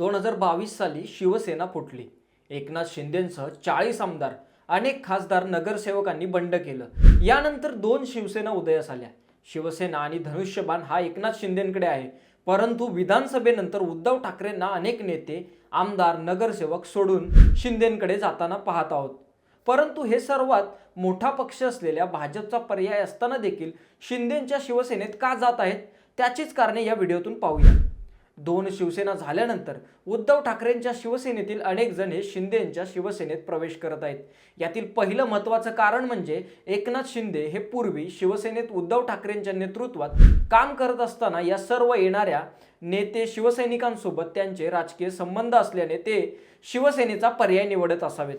दोन हजार बावीस साली शिवसेना फुटली. एकनाथ शिंदेंसह चाळीस आमदार अनेक खासदार नगरसेवकांनी बंड केलं. यानंतर दोन शिवसेना उदयास आल्या. शिवसेना आणि धनुष्यबाण हा एकनाथ शिंदेंकडे आहे. परंतु विधानसभेनंतर उद्धव ठाकरेंना अनेक नेते आमदार नगरसेवक सोडून शिंदेंकडे जाताना पाहत आहोत. परंतु हे सर्वात मोठा पक्ष असलेल्या भाजपचा पर्याय असताना देखील शिंदेंच्या शिवसेनेत का जात आहेत त्याचीच कारणे या व्हिडिओतून पाहूया. दोन शिवसेना झाल्यानंतर उद्धव ठाकरेंच्या शिवसेनेतील अनेक जण हे शिंदेंच्या शिवसेनेत प्रवेश करत आहेत. यातील पहिलं महत्त्वाचं कारण म्हणजे एकनाथ शिंदे हे पूर्वी शिवसेनेत उद्धव ठाकरेंच्या नेतृत्वात काम करत असताना या सर्व येणाऱ्या नेते शिवसैनिकांसोबत त्यांचे राजकीय संबंध असल्याने ते शिवसेनेचा पर्याय निवडत असावेत.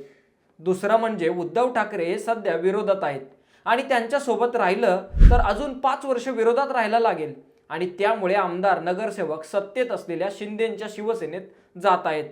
दुसरं म्हणजे उद्धव ठाकरे हे सध्या विरोधात आहेत. आणि त्यांच्यासोबत राहिलं तर अजून पाच वर्ष विरोधात राहायला लागेल. आणि त्यामुळे आमदार नगरसेवक सत्तेत असलेल्या शिंदेंच्या शिवसेनेत जात आहेत.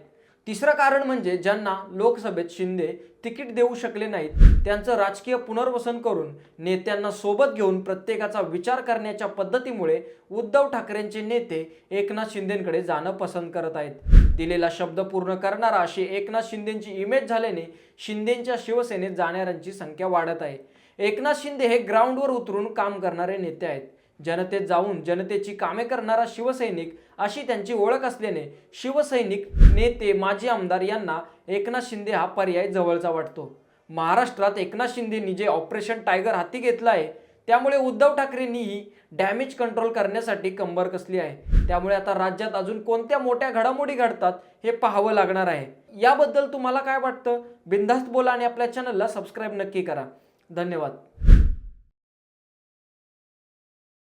तिसरं कारण म्हणजे ज्यांना लोकसभेत शिंदे तिकीट देऊ शकले नाहीत त्यांचं राजकीय पुनर्वसन करून नेत्यांना सोबत घेऊन प्रत्येकाचा विचार करण्याच्या पद्धतीमुळे उद्धव ठाकरेंचे नेते एकनाथ शिंदेंकडे जाणं पसंत करत आहेत. दिलेला शब्द पूर्ण करणारा अशी एकनाथ शिंदेंची इमेज झाल्याने शिंदेंच्या शिवसेनेत जाणाऱ्यांची संख्या वाढत आहे. एकनाथ शिंदे हे ग्राउंडवर उतरून काम करणारे नेते आहेत. जनतेत जाऊन जनतेची कामे करणारा शिवसैनिक अशी त्यांची ओळख असल्याने शिवसैनिक नेते माजी आमदार यांना एकनाथ शिंदे हा पर्याय जवळचा वाटतो. महाराष्ट्रात एकनाथ शिंदेनी जे ऑपरेशन टायगर हाती घेतलं आहे त्यामुळे उद्धव ठाकरेंनीही डॅमेज कंट्रोल करण्यासाठी कंबर कसली आहे? त्यामुळे आता राज्यात अजून कोणत्या मोठ्या घडामोडी घडतात हे पाहावं लागणार आहे. याबद्दल तुम्हाला काय वाटतं? बिनधास्त बोला आणि आपल्या चॅनलला सबस्क्राईब नक्की करा. धन्यवाद.